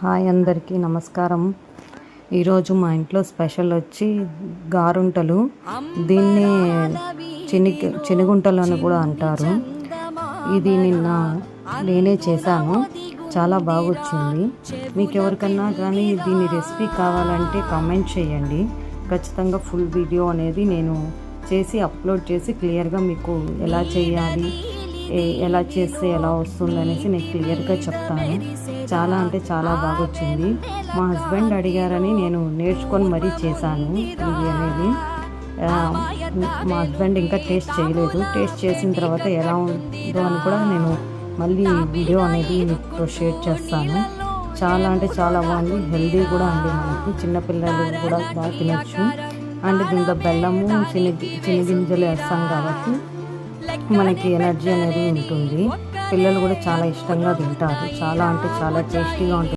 Hi అందరికీ నమస్కారం. ఈరోజు మా ఇంట్లో స్పెషల్ వచ్చి గారుంటలు. దీన్ని చినిగి చినుగుంటలు అని కూడా అంటారు. ఇది నిన్న నేనే చేశాను. చాలా బాగా వచ్చింది మీకు ఎవరికన్నా కానీ దీని రెసిపీ కావాలంటే కామెంట్ చేయండి. ఖచ్చితంగా ఫుల్ వీడియో అనేది నేను చేసి అప్లోడ్ చేసి క్లియర్గా మీకు ఎలా చేయాలి ఎలా చేస్తే ఎలా వస్తుంది అనేసి నేను క్లియర్గా చెప్తాను. చాలా అంటే చాలా బాగా వచ్చింది మా హస్బెండ్ అడిగారని నేను నేర్చుకొని మరీ చేశాను. ఇది అనేది మా హస్బెండ్ ఇంకా టేస్ట్ చేయలేదు. టేస్ట్ చేసిన తర్వాత ఎలా ఉందో అని కూడా నేను మళ్ళీ వీడియో అనేది మీకు షేర్ చేస్తాను. చాలా అంటే చాలా బాగుంది. హెల్దీ కూడా అండి మనకి. చిన్నపిల్లలు కూడా బాగా తినచ్చు. అండ్ దీంట్లో బెల్లము చిన్న చిన్న గింజలు వేస్తాం కాబట్టి మనకి ఎనర్జీ అనేది ఉంటుంది. పిల్లలు కూడా చాలా ఇష్టంగా తింటారు. చాలా అంటే చాలా టేస్టీగా ఉంటుంది.